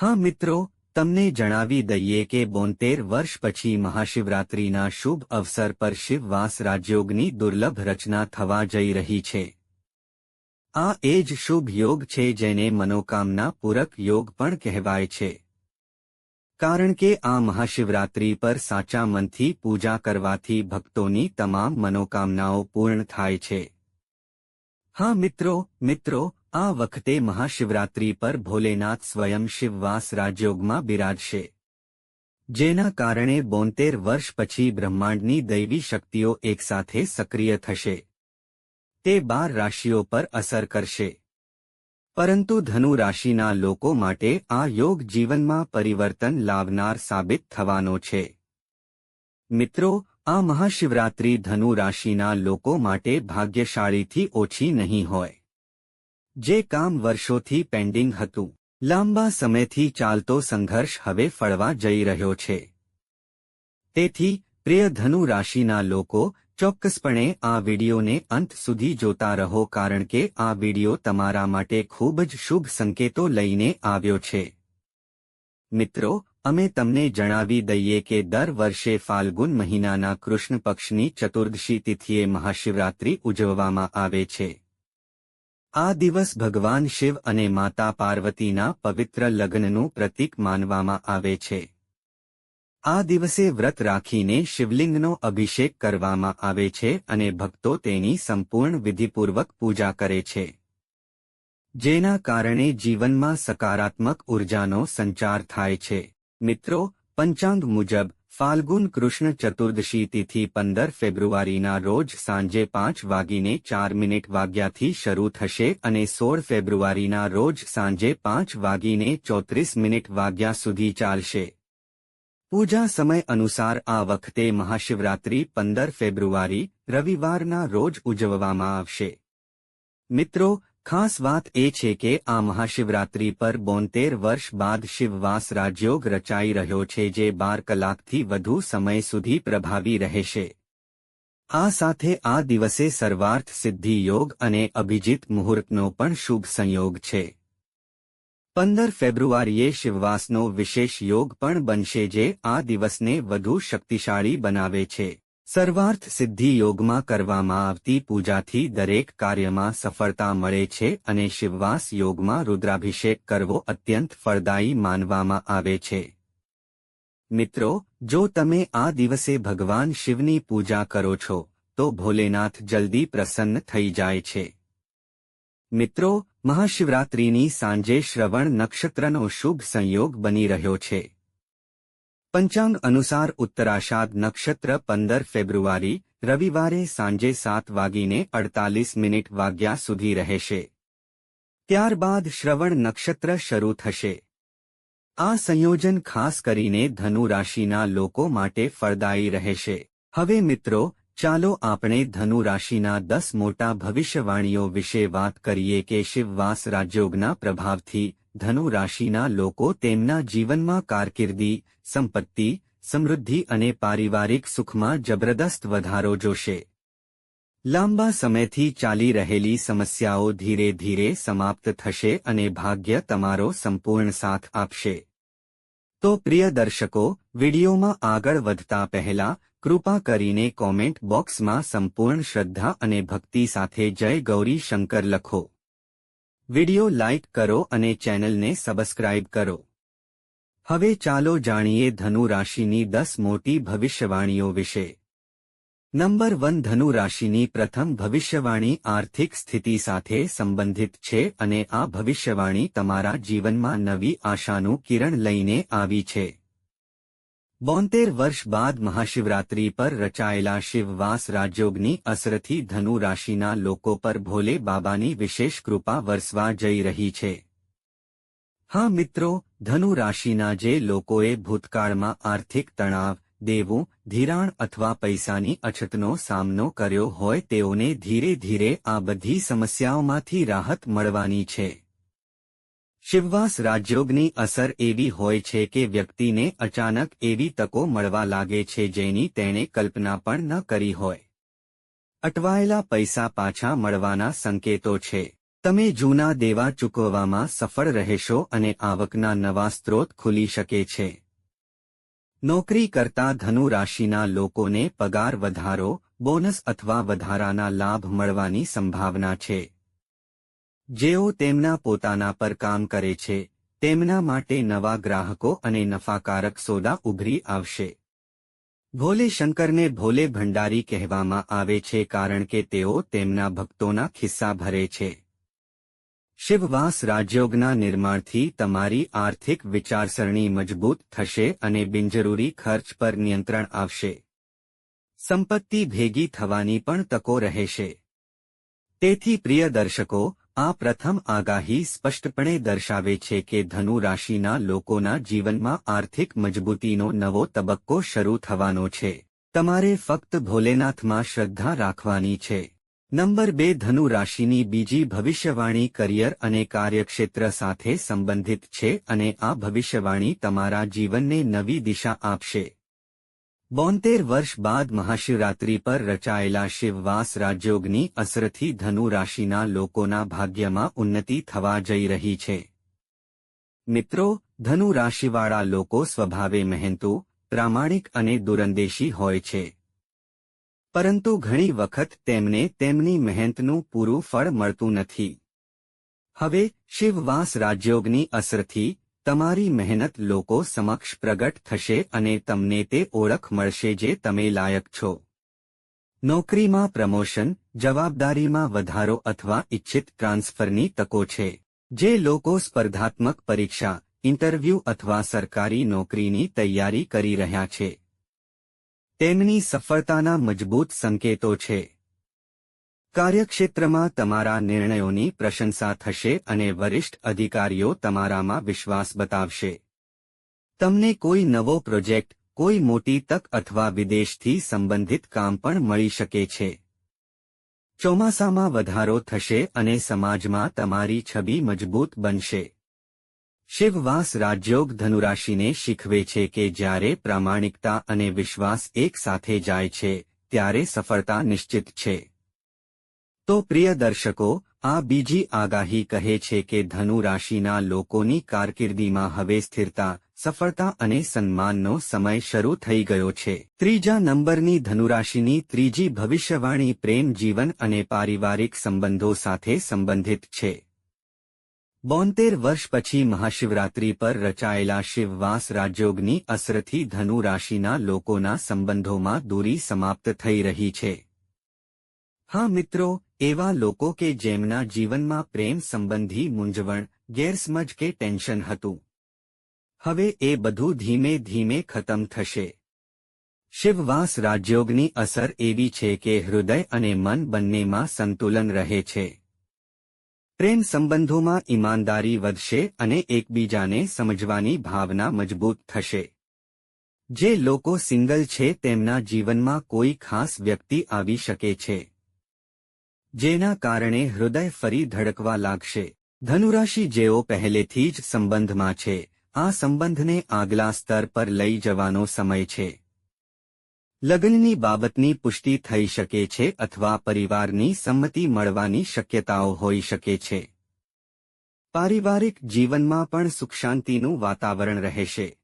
હા મિત્રો, તમને જણાવી દઈએ કે બોતેર વર્ષ પછી મહાશિવરાત્રિના શુભ અવસર પર શિવવાસ રાજયોગની દુર્લભ રચના થવા જઈ રહી છે. આ એ જ શુભ યોગ છે જેને મનોકામના પૂરક યોગ પણ કહેવાય છે. કારણ કે આ મહાશિવરાત્રિ પર સાચા મનથી પૂજા કરવાથી ભક્તોની તમામ મનોકામનાઓ પૂર્ણ થાય છે. હા મિત્રો મિત્રો આ વખતે મહાશિવરાત્રિ પર ભોલેનાથ સ્વયં શિવવાસ રાજયોગમાં બિરાજશે. જેના કારણે બોતેર વર્ષ પછી બ્રહ્માંડની દૈવી શક્તિઓ એકસાથે સક્રિય થશે. તે બાર રાશિઓ પર અસર કરશે. પરંતુ ધનુ રાશિના લોકો માટે આ યોગ જીવનમાં પરિવર્તન લાવનાર સાબિત થવાનો છે. મિત્રો, આ મહાશિવરાત્રિ ધનુ રાશિના લોકો માટે ભાગ્યશાળીથી ઓછી નહીં હોય. જે કામ વર્ષોથી પેન્ડિંગ હતું. લાંબા સમયથી ચાલતો સંઘર્ષ હવે ફળવા જઈ રહ્યો છે. તેથી પ્રિય ધનુ રાશિના લોકો, ચોક્કસપણે આ વિડિયોને અંત સુધી જોતા રહો કારણ કે આ વિડિયો તમારા માટે ખૂબ જ શુભ સંકેતો લઈને આવ્યો છે. મિત્રો, અમે તમને જણાવી દઈએ કે દર વર્ષે ફાલ્ગુન મહિનાના કૃષ્ણ પક્ષની ચતુર્દશી તિથિએ મહાશિવરાત્રિ ઉજવવામાં આવે છે. આ દિવસ ભગવાન શિવ અને માતા પાર્વતીના પવિત્ર લગ્નનું પ્રતીક માનવામાં આવે છે. આ દિવસે વ્રત રાખીને શિવલિંગનો અભિષેક કરવામાં આવે છે અને ભક્તો તેની સંપૂર્ણ વિધિપૂર્વક પૂજા કરે છે. જેના કારણે જીવનમાં સકારાત્મક ઉર્જાનો સંચાર થાય છે. મિત્રો, પંચાંગ મુજબ ફાલ્ગુન કૃષ્ણ ચતુર્દશી તિથિ પંદર ફેબ્રુઆરીના રોજ સાંજે પાંચ વાગીને ચાર મિનિટ વાગ્યાથી શરૂ થશે અને સોળ ફેબ્રુઆરીના રોજ સાંજે પાંચ વાગીને ચોત્રીસ મિનિટ વાગ્યા સુધી ચાલશે. પૂજા સમય અનુસાર આ વખતે મહાશિવરાત્રી પંદર ફેબ્રુઆરી રવિવારના રોજ ઉજવવામાં આવશે. મિત્રો ખાસ વાત એ છે કે આ મહાશિવરાત્રી પર બોતેર વર્ષ બાદ શિવવાસ રાજયોગ રચાઈ રહ્યો છે જે બાર કલાકથી વધુ સમય સુધી પ્રભાવી રહેશે. આ સાથે આ દિવસે સર્વાર્થ સિદ્ધિ યોગ અને અભિજીત મુહૂર્તનો પણ શુભ સંયોગ છે. પંદર ફેબ્રુઆરીએ શિવવાસનો વિશેષ યોગ પણ બનશે જે આ દિવસને વધુ શક્તિશાળી બનાવે છે. સર્વાર્થ સિદ્ધિ યોગમાં કરવામાં આવતી પૂજાથી દરેક કાર્યમાં સફળતા મળે છે અને શિવવાસ યોગમાં રુદ્રાભિષેક કરવો અત્યંત ફળદાયી માનવામાં આવે છે. મિત્રો, જો તમે આ દિવસે ભગવાન શિવની પૂજા કરો છો, તો ભોલેનાથ જલ્દી પ્રસન્ન થઈ જાય છે. મિત્રો, મહાશિવરાત્રિની સાંજે શ્રવણ નક્ષત્રનો શુભ સંયોગ બની રહ્યો છે. પંચાંગ અનુસાર ઉત્તરાષાઢ નક્ષત્ર પંદર ફેબ્રુઆરી, રવિવારે સાંજે સાત વાગીને અડતાલીસ મિનિટ વાગ્યા સુધી રહેશે. ત્યારબાદ શ્રવણ નક્ષત્ર શરૂ થશે. આ સંયોજન ખાસ કરીને ધનુ રાશિના લોકો માટે ફળદાયી રહેશે. હવે મિત્રો, ચાલો આપણે ધનુ રાશિના દસ મોટા ભવિષ્યવાણીઓ વિશે વાત કરીએ કે શિવવાસ રાજયોગના પ્રભાવથી ધનુ રાશિના લોકો તેમના જીવનમાં કારકિર્દી, સંપત્તિ, સમૃદ્ધિ અને પારિવારિક સુખમાં જબરદસ્ત વધારો જોશે. લાંબા સમયથી ચાલી રહેલી સમસ્યાઓ ધીરે ધીરે સમાપ્ત થશે અને ભાગ્ય તમારો સંપૂર્ણ સાથ આપશે. તો પ્રિય દર્શકો, વિડીયોમાં આગળ વધતા પહેલા, કૃપા કરીને કોમેન્ટ બોક્સમાં સંપૂર્ણ શ્રદ્ધા અને ભક્તિ સાથે જય ગૌરી શંકર લખો. વિડિયો લાઇક કરો અને ચેનલને સબસ્ક્રાઇબ કરો. હવે ચાલો જાણીએ ધનુ રાશિની દસ મોટી ભવિષ્યવાણીઓ વિશે. નંબર વન, ધનુ રાશિની પ્રથમ ભવિષ્યવાણી આર્થિક સ્થિતિ સાથે સંબંધિત છે અને આ ભવિષ્યવાણી તમારા જીવનમાં નવી આશાનું કિરણ લઈને આવી છે. બોતેર વર્ષ બાદ મહાશિવરાત્રી પર રચાયેલા શિવવાસ રાજયોગની અસરથી ધનુ રાશિના લોકો પર ભોલે બાબાની વિશેષ કૃપા વરસવા જઈ રહી છે. હા મિત્રો, ધનુ રાશિના જે લોકોએ ભૂતકાળમાં આર્થિક તણાવ, દેવું, ધિરાણ અથવા પૈસાની અછતનો સામનો કર્યો હોય તેઓને ધીરે ધીરે આ બધી સમસ્યાઓમાંથી રાહત મળવાની છે. શિવવાસ રાજયોગની અસર એવી હોય છે કે વ્યક્તિને અચાનક એવી તકો મળવા લાગે છે જેની તેણે કલ્પના પણ ન કરી હોય. અટવાયેલા પૈસા પાછા મળવાના સંકેતો છે. તમે જૂના દેવા ચૂકવવામાં સફળ રહેશો અને આવકના નવા સ્ત્રોત ખુલી શકે છે. નોકરી કરતા ધનુ રાશિના લોકોને પગાર વધારો, બોનસ અથવા વધારાના લાભ મળવાની સંભાવના છે. જેઓ તેમના પોતાના પર કામ કરે છે, તેમના માટે નવા ગ્રાહકો અને નફાકારક સોદા ઉભરી આવશે. ભોલે શંકરને ભોલે ભંડારી કહેવામાં આવે છે કારણ કે તેઓ તેમના ભક્તોના ખિસ્સા ભરે છે. શિવવાસ રાજયોગના નિર્માણથી તમારી આર્થિક વિચારસરણી મજબૂત થશે અને બિનજરૂરી ખર્ચ પર નિયંત્રણ આવશે. સંપત્તિ ભેગી થવાની પણ તકો રહેશે. તેથી પ્રિય દર્શકો આ પ્રથમ આગાહી સ્પષ્ટપણે દર્શાવે છે કે ધનુ રાશિના લોકોના જીવનમાં આર્થિક મજબૂતીનો નવો તબક્કો શરૂ થવાનો છે. તમારે ફક્ત ભોલેનાથમાં શ્રદ્ધા રાખવાની છે. નંબર બે, ધનુ રાશિની બીજી ભવિષ્યવાણી કરિયર અને કાર્યક્ષેત્ર સાથે સંબંધિત છે અને આ ભવિષ્યવાણી તમારા જીવનને નવી દિશા આપશે. બોતેર વર્ષ બાદ મહાશિવરાત્રી પર રચાયેલા શિવવાસ રાજયોગની અસરથી ધનુ રાશિના લોકોના ભાગ્યમાં ઉન્નતિ થવા જઈ રહી છે. મિત્રો, ધનુ રાશિવાળા લોકો સ્વભાવે મહેનતુ, પ્રામાણિક અને દુરંદેશી હોય છે. પરંતુ ઘણી વખત તેમને તેમની મહેનતનું પૂરું ફળ મળતું નથી. હવે, શિવવાસ રાજયોગની અસરથી તમારી મહેનત લોકો સમક્ષ પ્રગટ થશે અને તમને તે ઓળખ મળશે જે તમે લાયક છો. નોકરીમાં પ્રમોશન, જવાબદારીમાં વધારો અથવા ઇચ્છિત ટ્રાન્સફરની તકો છે. જે લોકો સ્પર્ધાત્મક પરીક્ષા, ઇન્ટરવ્યૂ અથવા સરકારી નોકરીની તૈયારી કરી રહ્યા છે. તેમની સફળતાના મજબૂત સંકેતો છે. કાર્યક્ષેત્રમાં તમારા નિર્ણયોની પ્રશંસા થશે અને વરિષ્ઠ અધિકારીઓ તમારામાં વિશ્વાસ બતાવશે. તમને કોઈ નવો પ્રોજેક્ટ, કોઈ મોટી તક અથવા વિદેશથી સંબંધિત કામ પણ મળી શકે છે. ચોમાસામાં વધારો થશે અને સમાજમાં તમારી છબી મજબૂત બનશે. શિવવાસ રાજયોગ ધનુરાશિને શીખવે છે કે જ્યારે પ્રામાણિકતા અને વિશ્વાસ એક સાથે જાય છે, ત્યારે સફળતા નિશ્ચિત છે. તો પ્રિય દર્શકો, આ બીજી આગાહી કહે છે કે ધનુ રાશિના લોકોની કારકિર્દીમાં હવે સ્થિરતા, સફળતા અને સન્માનનો સમય શરૂ થઈ ગયો છે. ત્રીજા નંબરની ધનુરાશિની ત્રીજી ભવિષ્યવાણી પ્રેમ, જીવન અને પારિવારિક સંબંધો સાથે સંબંધિત છે. બોતેર વર્ષ પછી મહાશિવરાત્રી પર રચાયેલા શિવવાસ રાજયોગની અસરથી ધનુ રાશિના લોકોના સંબંધોમાં દૂરી સમાપ્ત થઈ રહી છે. હા મિત્રો એવા લોકો કે જેમના જીવનમાં પ્રેમ સંબંધી મૂંઝવણ, ગેરસમજ કે ટેન્શન હતું. હવે એ બધું ધીમે ધીમે ખતમ થશે. શિવવાસ રાજયોગની અસર એવી છે કે હૃદય અને મન બંનેમાં સંતુલન રહે છે. પ્રેમ સંબંધોમાં ઈમાનદારી વધશે અને એકબીજાને સમજવાની ભાવના મજબૂત થશે. જે લોકો સિંગલ છે તેમના જીવનમાં કોઈ ખાસ વ્યક્તિ આવી શકે છે. જેના કારણે હૃદય ફરી ધડકવા લાગશે. ધનુરાશિ જેઓ પહેલેથી જ સંબંધમાં છે, આ સંબંધને આગલા સ્તર પર લઈ જવાનો સમય છે. લગ્નની બાબતની પુષ્ટિ થઈ શકે છે અથવા પરિવારની સંમતિ મળવાની શક્યતાઓ હોઈ શકે છે. પારિવારિક જીવનમાં પણ સુખશાંતિનું વાતાવરણ રહેશે.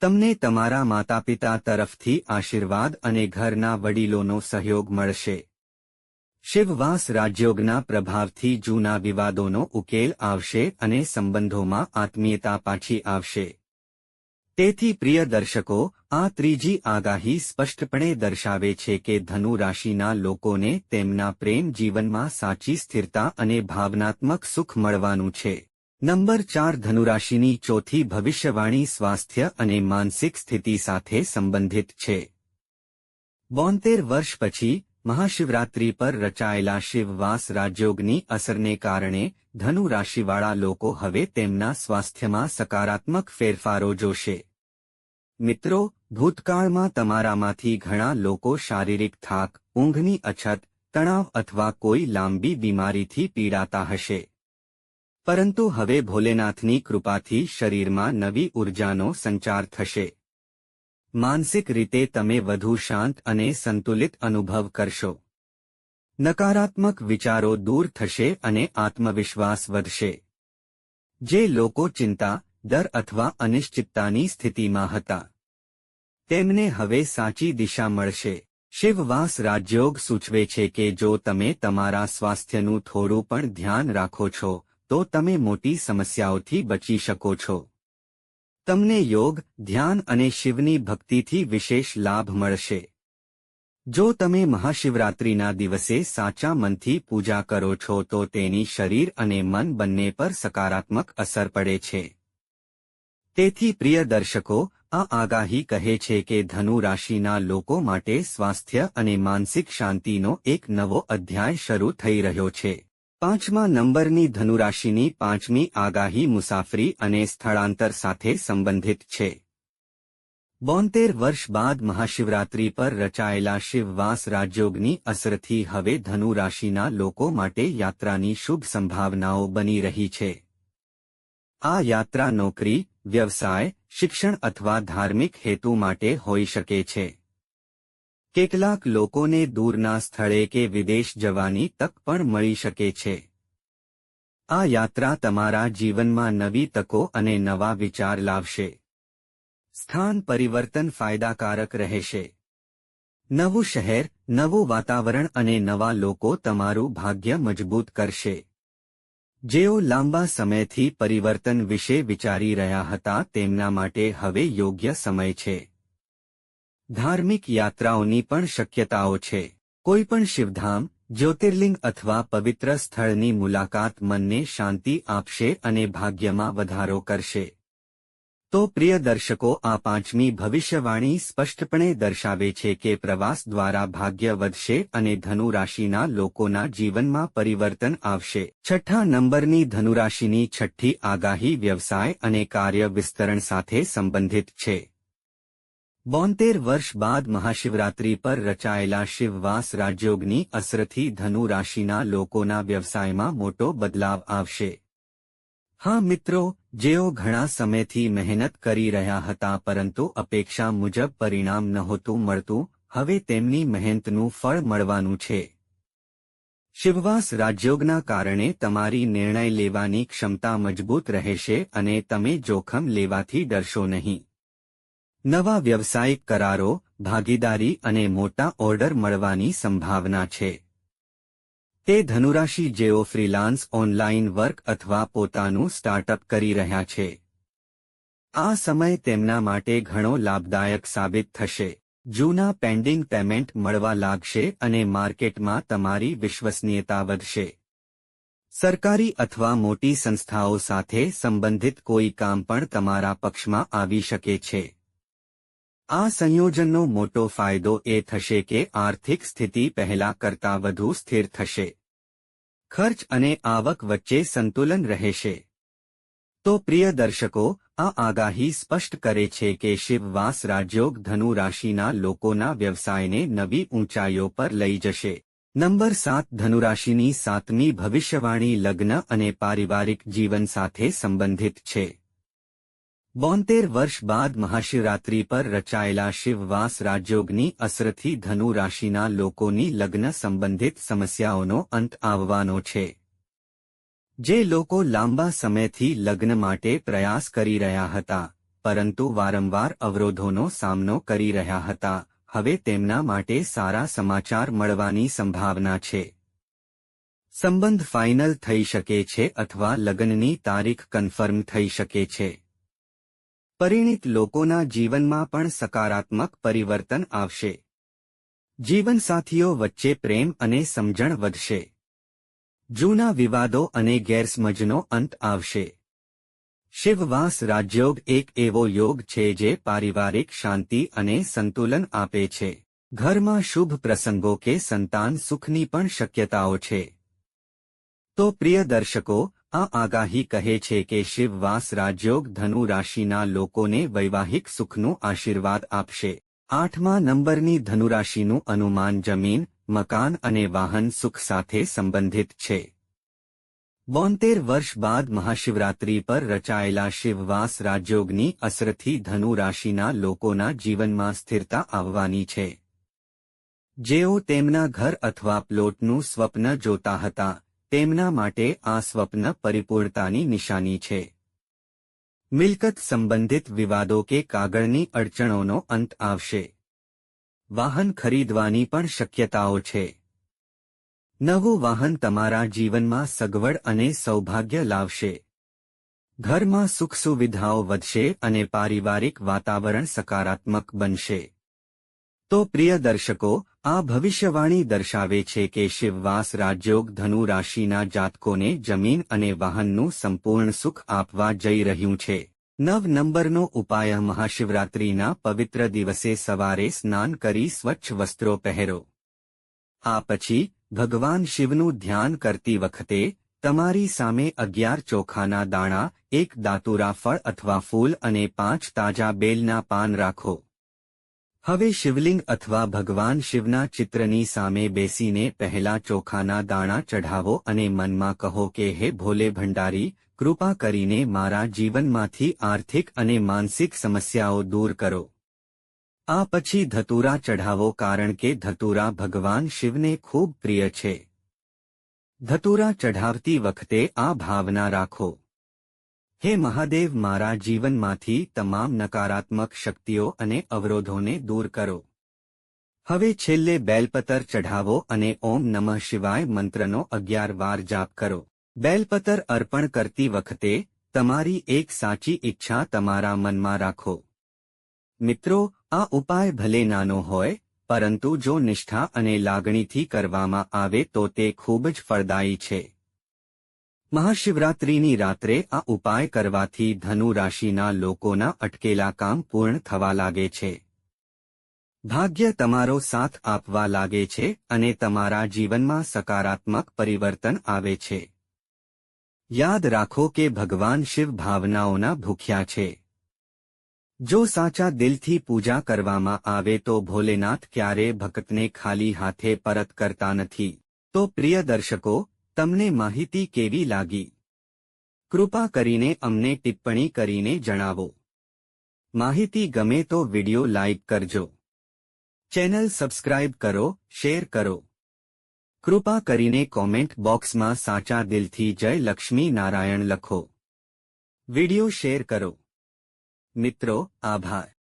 તમને તમારા માતાપિતા તરફથી આશીર્વાદ અને ઘરના વડીલોનો સહયોગ મળશે. શિવવાસ રાજયોગના પ્રભાવથી જૂના વિવાદોનો ઉકેલ આવશે અને સંબંધોમાં આત્મીયતા પાછી આવશે. તેથી પ્રિય દર્શકો, આ ત્રીજી આગાહી સ્પષ્ટપણે દર્શાવે છે કે ધનુ રાશિના લોકોને તેમના પ્રેમ જીવનમાં સાચી સ્થિરતા અને ભાવનાત્મક સુખ મળવાનું છે. નંબર ચાર ધનુરાશિની ચોથી ભવિષ્યવાણી સ્વાસ્થ્ય અને માનસિક સ્થિતિ સાથે સંબંધિત છે. બોતેર વર્ષ પછી મહાશિવરાત્રી પર રચાયેલા શિવવાસ રાજયોગની અસરને કારણે ધનુ રાશિવાળા લોકો હવે તેમના સ્વાસ્થ્યમાં સકારાત્મક ફેરફારો જોશે. મિત્રો, ભૂતકાળમાં તમારામાંથી ઘણા લોકો શારીરિક થાક, ઊંઘની અછત, તણાવ અથવા કોઈ લાંબી બીમારીથી પીડાતા હશે. પરંતુ હવે ભોલેનાથની કૃપાથી શરીરમાં નવી ઉર્જાનો સંચાર થશે. માનસિક રીતે તમે વધુ શાંત અને સંતુલિત અનુભવ કરશો. નકારાત્મક વિચારો દૂર થશે અને આત્મવિશ્વાસ વધશે. જે લોકો ચિંતા, ડર અથવા અનિશ્ચિતતાની સ્થિતિમાં હતા, તેમને હવે સાચી દિશા મળશે. શિવવાસ રાજયોગ સૂચવે છે કે જો તમે તમારા સ્વાસ્થ્યનું થોડું પણ ધ્યાન રાખો છો, તો તમે મોટી સમસ્યાઓથી બચી શકો છો. તમને યોગ, ધ્યાન અને શિવની ભક્તિથી વિશેષ લાભ મળશે. જો તમે મહાશિવરાત્રિના દિવસે સાચા મનથી પૂજા કરો છો તો તેની શરીર અને મન બંને પર સકારાત્મક અસર પડે છે. તેથી પ્રિય દર્શકો, આ આગાહી કહે છે કે ધનુ રાશિના લોકો માટે સ્વાસ્થ્ય અને માનસિક શાંતિનો એક નવો અધ્યાય શરૂ થઈ રહ્યો છે. પાંચમા નંબરની ધનુરાશિની પાંચમી આગાહી મુસાફરી અને સ્થળાંતર સાથે સંબંધિત છે. બોતેર વર્ષ બાદ મહાશિવરાત્રી પર રચાયેલા શિવવાસ રાજયોગની અસરથી હવે ધનુ રાશિના લોકો માટે યાત્રાની શુભ સંભાવનાઓ બની રહી છે. આ યાત્રા નોકરી, વ્યવસાય, શિક્ષણ અથવા ધાર્મિક હેતુ માટે હોઈ શકે છે. કેટલાક લોકોને દૂરના સ્થળે કે વિદેશ જવાની તક પણ મળી શકે છે. આ યાત્રા તમારા જીવનમાં નવી તકો અને નવા વિચાર લાવશે. સ્થાન પરિવર્તન ફાયદાકારક રહેશે. નવું શહેર, નવું વાતાવરણ અને નવા લોકો તમારું ભાગ્ય મજબૂત કરશે. જેઓ લાંબા સમયથી પરિવર્તન વિશે વિચારી રહ્યા હતા તેમના માટે હવે યોગ્ય સમય છે. ધાર્મિક યાત્રાઓની પણ શક્યતાઓ છે. કોઈપણ શિવધામ, જ્યોતિર્લિંગ અથવા પવિત્ર સ્થળની મુલાકાત મનને શાંતિ આપશે અને ભાગ્યમાં વધારો કરશે. તો પ્રિય દર્શકો, આ પાંચમી ભવિષ્યવાણી સ્પષ્ટપણે દર્શાવે છે કે પ્રવાસ દ્વારા ભાગ્ય વધશે અને ધનુરાશિના લોકોના જીવનમાં પરિવર્તન આવશે. છઠ્ઠા નંબરની ધનુરાશિની છઠ્ઠી આગાહી વ્યવસાય અને કાર્ય વિસ્તરણ સાથે સંબંધિત છે. બોતેર વર્ષ બાદ મહાશિવરાત્રી પર રચાયેલા શિવવાસ રાજયોગની અસરથી ધનુ રાશિના લોકોના વ્યવસાયમાં મોટો બદલાવ આવશે. હા મિત્રો, જેઓ ઘણા સમયથી મહેનત કરી રહ્યા હતા પરંતુ અપેક્ષા મુજબ પરિણામ નહોતું મળતું, હવે તેમની મહેનતનું ફળ મળવાનું છે. શિવવાસ રાજયોગના કારણે તમારી નિર્ણય લેવાની ક્ષમતા મજબૂત રહેશે અને તમે જોખમ લેવાથી ડરશો નહીં. નવા વ્યવસાયિક કરારો, ભાગીદારી અને મોટા ઓર્ડર મળવાની સંભાવના છે. તે ધનુરાશિ જેઓ ફ્રીલાન્સ, ઓનલાઇન વર્ક અથવા પોતાનું સ્ટાર્ટઅપ કરી રહ્યા છે. આ સમય તેમના માટે ઘણો લાભદાયક સાબિત થશે. જૂના પેન્ડિંગ પેમેન્ટ મળવા લાગશે અને માર્કેટમાં તમારી વિશ્વસનીયતા વધશે. સરકારી અથવા મોટી સંસ્થાઓ સાથે સંબંધિત કોઈ કામ પણ તમારા પક્ષમાં આવી શકે છે. આ સંયોજનનો મોટો ફાયદો એ થશે કે આર્થિક સ્થિતિ પહેલા કરતાં વધુ સ્થિર થશે. ખર્ચ અને આવક વચ્ચે સંતુલન રહેશે. તો પ્રિય દર્શકો, આ આગાહી સ્પષ્ટ કરે છે કે શિવવાસ રાજયોગ ધનુ રાશિના લોકોના વ્યવસાયને નવી ઊંચાઈઓ પર લઈ જશે. નંબર સાત ધનુરાશિની સાતમી ભવિષ્યવાણી લગ્ન અને પારિવારિક જીવન સાથે સંબંધિત છે. બોતેર વર્ષ બાદ મહાશિવરાત્રી પર રચાયેલા શિવવાસ રાજયોગની અસરથી ધનુ રાશિના લોકોની લગ્ન સંબંધિત સમસ્યાઓનો અંત આવવાનો છે. જે લોકો લાંબા સમયથી લગ્ન માટે પ્રયાસ કરી રહ્યા હતા, પરંતુ વારંવાર અવરોધોનો સામનો કરી રહ્યા હતા, હવે તેમના માટે સારા સમાચાર મળવાની સંભાવના છે. સંબંધ ફાઇનલ થઈ શકે છે અથવા લગ્નની તારીખ કન્ફર્મ થઈ શકે છે. પરિણિત લોકોના જીવનમાં પણ સકારાત્મક પરિવર્તન આવશે. જીવનસાથીઓ વચ્ચે પ્રેમ અને સમજણ વધશે. જૂના વિવાદો અને ગેરસમજનો અંત આવશે. શિવવાસ રાજયોગ એક એવો યોગ છે જે પારિવારિક શાંતિ અને સંતુલન આપે છે. ઘરમાં શુભ પ્રસંગો કે સંતાન સુખની પણ શક્યતાઓ છે. તો પ્રિય દર્શકો આ આગાહી કહે છે કે શિવવાસ રાજયોગ ધનુ રાશિના લોકોને વૈવાહિક સુખનું આશીર્વાદ આપશે. આઠમા નંબરની ધનુરાશિનું અનુમાન જમીન, મકાન અને વાહન સુખ સાથે સંબંધિત છે. બોતેર વર્ષ બાદ મહાશિવરાત્રી પર રચાયેલા શિવવાસ રાજયોગની અસરથી ધનુ રાશિના લોકોના જીવનમાં સ્થિરતા આવવાની છે. જેઓ તેમના ઘર અથવા પ્લોટનું સ્વપ્ન જોતા હતા તેમના માટે આ સ્વપ્ન પરિપૂર્ણતાની નિશાની છે. મિલકત સંબંધિત વિવાદો કે કાગળની અડચણોનો અંત આવશે. વાહન ખરીદવાની પણ શક્યતાઓ છે. નવું વાહન તમારા જીવનમાં સગવડ અને સૌભાગ્ય લાવશે. ઘરમાં સુખ સુવિધાઓ વધશે અને પારિવારિક વાતાવરણ સકારાત્મક બનશે. તો પ્રિય દર્શકો આ ભવિષ્યવાણી દર્શાવે છે કે શિવવાસ રાજયોગ ધનુ રાશિના જાતકોને જમીન અને વાહનનું સંપૂર્ણ સુખ આપવા જઈ રહ્યું છે. નવ નંબરનો ઉપાય મહાશિવરાત્રિના પવિત્ર દિવસે સવારે સ્નાન કરી સ્વચ્છ વસ્ત્રો પહેરો. આ પછી ભગવાન શિવનું ધ્યાન કરતી વખતે તમારી સામે અગિયાર ચોખાના દાણા, એક દાતુરા ફળ અથવા ફૂલ અને પાંચ તાજા બેલના પાન રાખો. હવે શિવલિંગ અથવા ભગવાન શિવના ચિત્રની સામે બેસીને પહેલા ચોખાના દાણા ચઢાવો અને મનમાં કહો કે, હે ભોલે ભંડારી, કૃપા કરીને મારા જીવનમાંથી આર્થિક અને માનસિક સમસ્યાઓ દૂર કરો. આ પછી ધતુરા ચઢાવો કારણ કે ધતુરા ભગવાન શિવને ખૂબ પ્રિય છે. ધતુરા ચઢાવતી વખતે આ ભાવના રાખો. હે મહાદેવ, મારા જીવનમાંથી તમામ નકારાત્મક શક્તિઓ અને અવરોધોને દૂર કરો. હવે છેલ્લે બેલપતર ચઢાવો અને ઓમ નમઃ શિવાય મંત્રનો અગિયાર વાર જાપ કરો. બેલપતર અર્પણ કરતી વખતે તમારી એક સાચી ઈચ્છા તમારા મનમાં રાખો. મિત્રો, આ ઉપાય ભલે નાનો હોય, પરંતુ જો નિષ્ઠા અને લાગણીથી કરવામાં આવે તો તે ખૂબ જ ફળદાયી છે. મહાશિવરાત્રિની રાત્રે આ ઉપાય કરવાથી ધનુ રાશિના લોકોના અટકેલા કામ પૂર્ણ થવા લાગે છે. ભાગ્ય તમારો સાથ આપવા લાગે છે અને તમારા જીવનમાં સકારાત્મક પરિવર્તન આવે છે. યાદ રાખો કે ભગવાન શિવ ભાવનાઓના ભૂખ્યા છે. જો સાચા દિલથી પૂજા કરવામાં આવે તો ભોલેનાથ ક્યારે ભક્તને ખાલી હાથે પરત કરતા નથી. તો પ્રિય દર્શકો તમને માહિતી કેવી લાગી? કૃપા કરીને અમને ટિપ્પણી કરીને જણાવો. માહિતી ગમે તો વિડિયો લાઇક કરજો. ચેનલ સબસ્ક્રાઇબ કરો, શેર કરો. કૃપા કરીને કોમેન્ટ બોક્સમાં સાચા દિલથી જય લક્ષ્મી નારાયણ લખો. વિડિયો શેર કરો. મિત્રો, આભાર.